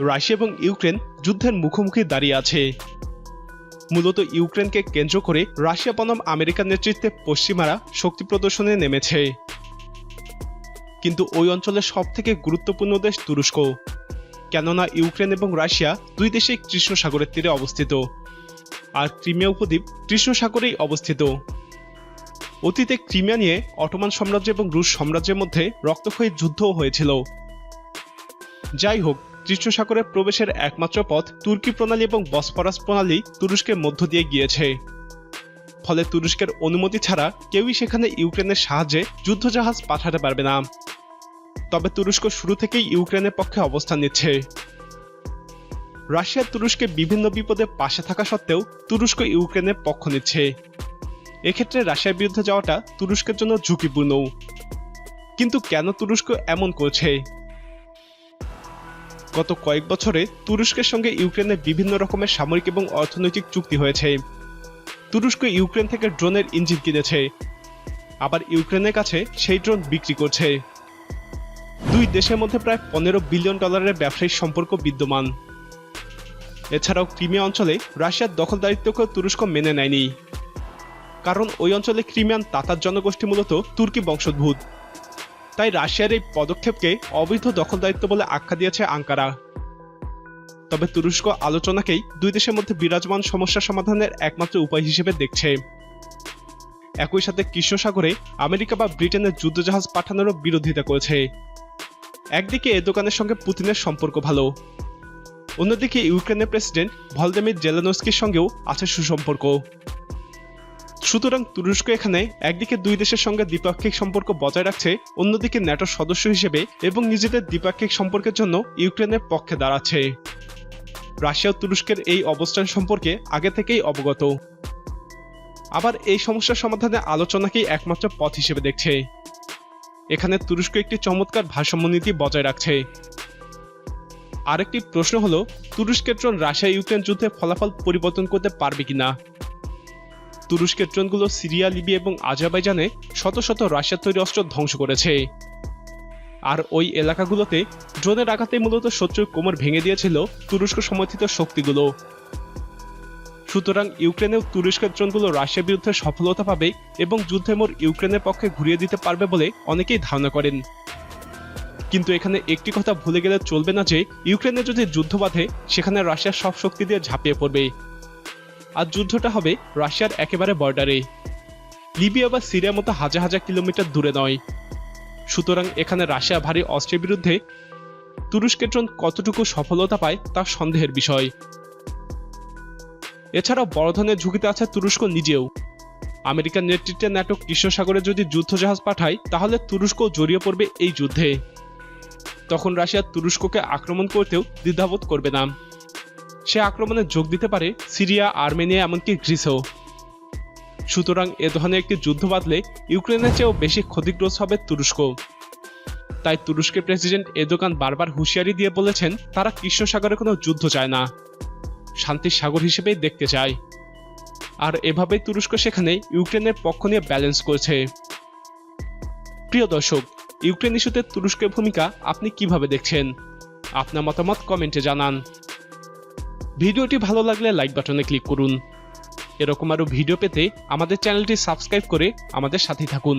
Russia এবং Ukraine যুদ্ধের মুখোমুখি দাঁড়িয়ে আছে। মূলত ইউক্রেনকে কেন্দ্র করে রাশিয়া বনাম আমেরিকার নেতৃত্বে পশ্চিমারা শক্তি প্রদর্শনে নেমেছে। কিন্তু ওই অঞ্চলের সব থেকে গুরুত্বপূর্ণ দেশ তুরস্ক। কেননা ইউক্রেন এবং রাশিয়া দুই দেশেই কৃষ্ণ সাগরের তীরে অবস্থিত। আর ক্রিমিয়া উপদ্বীপ কৃষ্ণ সাগরেই অবস্থিত। অতীতে ক্রিমিয়া নিয়ে অটোমান সাম্রাজ্য এবং রুশ সাম্রাজ্যের মধ্যে রক্তক্ষয়ী যুদ্ধও হয়েছিল। যাই হোক কৃষ্ণ সাগরে প্রবেশের একমাত্র পথ তুর্কি প্রণালী এবং বসফরাস প্রণালী তুরস্কের মধ্য দিয়ে গিয়েছে। ফলে তুরস্কের অনুমতি ছাড়া কেউই সেখানে ইউক্রেনের সাহায্যে যুদ্ধজাহাজ পাঠাতে পারবে না। তবে তুরস্ক শুরু থেকেই ইউক্রেনের পক্ষে অবস্থান নিচ্ছে। রাশিয়া তুরস্কে বিভিন্ন বিপদে পাশে থাকা সত্ত্বেও তুরস্ক ইউক্রেনের পক্ষ নিচ্ছে। এক্ষেত্রে রাশিয়ার বিরুদ্ধে যাওয়াটা তুরস্কের জন্য ঝুঁকিপূর্ণ। কিন্তু কেন তুরস্ক এমন করছে? গত কয়েক বছরে তুরস্কের সঙ্গে ইউক্রেনের বিভিন্ন রকমের সামরিক এবং অর্থনৈতিক চুক্তি হয়েছে। তুরস্ক ইউক্রেন থেকে ড্রোনের ইঞ্জিন কিনেছে। আবার ইউক্রেনের কাছে সেই ড্রোন বিক্রি করছে। দুই দেশের মধ্যে প্রায় পনেরো বিলিয়ন ডলারের ব্যবসায়িক সম্পর্ক বিদ্যমান। এছাড়াও ক্রিমিয়া অঞ্চলে রাশিয়ার দখলদারিত্বকেও তুরস্ক মেনে নেয়নি। কারণ ওই অঞ্চলে ক্রিমিয়ান তাতার জনগোষ্ঠী মূলত তুর্কি বংশোদ্ভূত। তাই রাশিয়ার এই পদক্ষেপকে অবৈধ দখলদারিত্ব বলে আখ্যা দিয়েছে আঙ্কারা। তবে তুরস্ক আলোচনাকেই দুই দেশের মধ্যে বিরাজমান সমস্যা সমাধানের একমাত্র উপায় হিসেবে দেখছে। একই সাথে কৃষ্ণ সাগরে আমেরিকা বা ব্রিটেনের যুদ্ধজাহাজ পাঠানোরও বিরোধিতা করেছে। একদিকে এ দোকানের সঙ্গে পুতিনের সম্পর্ক ভালো। অন্যদিকে ইউক্রেনের প্রেসিডেন্ট ভলদেমির জেলেনস্কির সঙ্গেও আছে সুসম্পর্ক। সুতরাং তুরস্ক এখানে একদিকে দুই দেশের সঙ্গে দ্বিপাক্ষিক সম্পর্ক বজায় রাখছে, অন্যদিকে ন্যাটোর সদস্য হিসেবে এবং নিজেদের দ্বিপাক্ষিক সম্পর্কের জন্য ইউক্রেনের পক্ষে দাঁড়াচ্ছে। রাশিয়া তুরস্কের এই অবস্থান সম্পর্কে আগে থেকেই অবগত। আবার এই সমস্যার সমাধানে আলোচনাকেই একমাত্র পথ হিসেবে দেখছে। এখানে তুরস্ক একটি চমৎকার ভারসাম্য নীতি বজায় রাখছে। আরেকটি প্রশ্ন হলো, তুরস্কের ট্রন রাশিয়া ইউক্রেন যুদ্ধে ফলাফল পরিবর্তন করতে পারবে কিনা? তুরস্কের ট্রনগুলো সিরিয়া লিবিয়া এবং আজারবাইজানে শত শত রাশিয়ার তৈরি অস্ত্র ধ্বংস করেছে। আর ওই এলাকাগুলোতে ড্রোনের আঘাতে মূলত শত্রুর কোমর ভেঙে দিয়েছিল তুরস্ক সমর্থিত শক্তিগুলো। সুতরাং ইউক্রেনেও তুরস্কের ড্রোনগুলো রাশিয়ার বিরুদ্ধে সফলতা পাবে এবং যুদ্ধে মোড় ইউক্রেনের পক্ষে ঘুরিয়ে দিতে পারবে বলে অনেকেই ধারণা করেন। কিন্তু এখানে একটি কথা ভুলে গেলে চলবে না যে, ইউক্রেনে যদি যুদ্ধ বাঁধে, সেখানে রাশিয়ার সব শক্তি দিয়ে ঝাঁপিয়ে পড়বে। আর যুদ্ধটা হবে রাশিয়ার একেবারে বর্ডারে লিবিয়া বা সিরিয়ার মতো হাজার হাজার কিলোমিটার দূরে নয়। সুতরাং এখানে রাশিয়া, ভারী অস্ত্রের বিরুদ্ধে তুরস্কের ট্রন কতটুকু সফলতা পায় তা সন্দেহের বিষয়। এছাড়াও বড় ধরনের ঝুঁকিতে আছে তুরস্ক নিজেও। আমেরিকার নেতৃত্বে ন্যাটো কৃষ্ণ সাগরে যদি যুদ্ধজাহাজ পাঠায়, তাহলে তুরস্ক জড়িয়ে পড়বে এই যুদ্ধে। তখন রাশিয়া তুরস্ককে আক্রমণ করতেও দ্বিধাবোধ করবে না। সে আক্রমণে যোগ দিতে পারে সিরিয়া, আর্মেনিয়া, এমনকি গ্রিসও। সুতরাং এ ধরনের একটি যুদ্ধ বাঁধলে ইউক্রেনের চেয়েও বেশি ক্ষতিগ্রস্ত হবে তুরস্ক। তাই তুরস্কের প্রেসিডেন্ট এদোকান বারবার হুঁশিয়ারি দিয়ে বলেছেন, তারা কৃষ্ণ সাগরে কোনো যুদ্ধ চায় না। শান্তির সাগর হিসেবেই দেখতে চায়। আর এভাবেই তুরস্ক সেখানে ইউক্রেনের পক্ষ নিয়ে ব্যালেন্স করছে। প্রিয় দর্শক, ইউক্রেন ইস্যুতে তুরস্কের ভূমিকা আপনি কীভাবে দেখছেন? আপনার মতামত কমেন্টে জানান। ভিডিওটি ভালো লাগলে লাইক বাটনে ক্লিক করুন। এরকম আরও ভিডিও পেতে আমাদের চ্যানেলটি সাবস্ক্রাইব করে আমাদের সাথে থাকুন।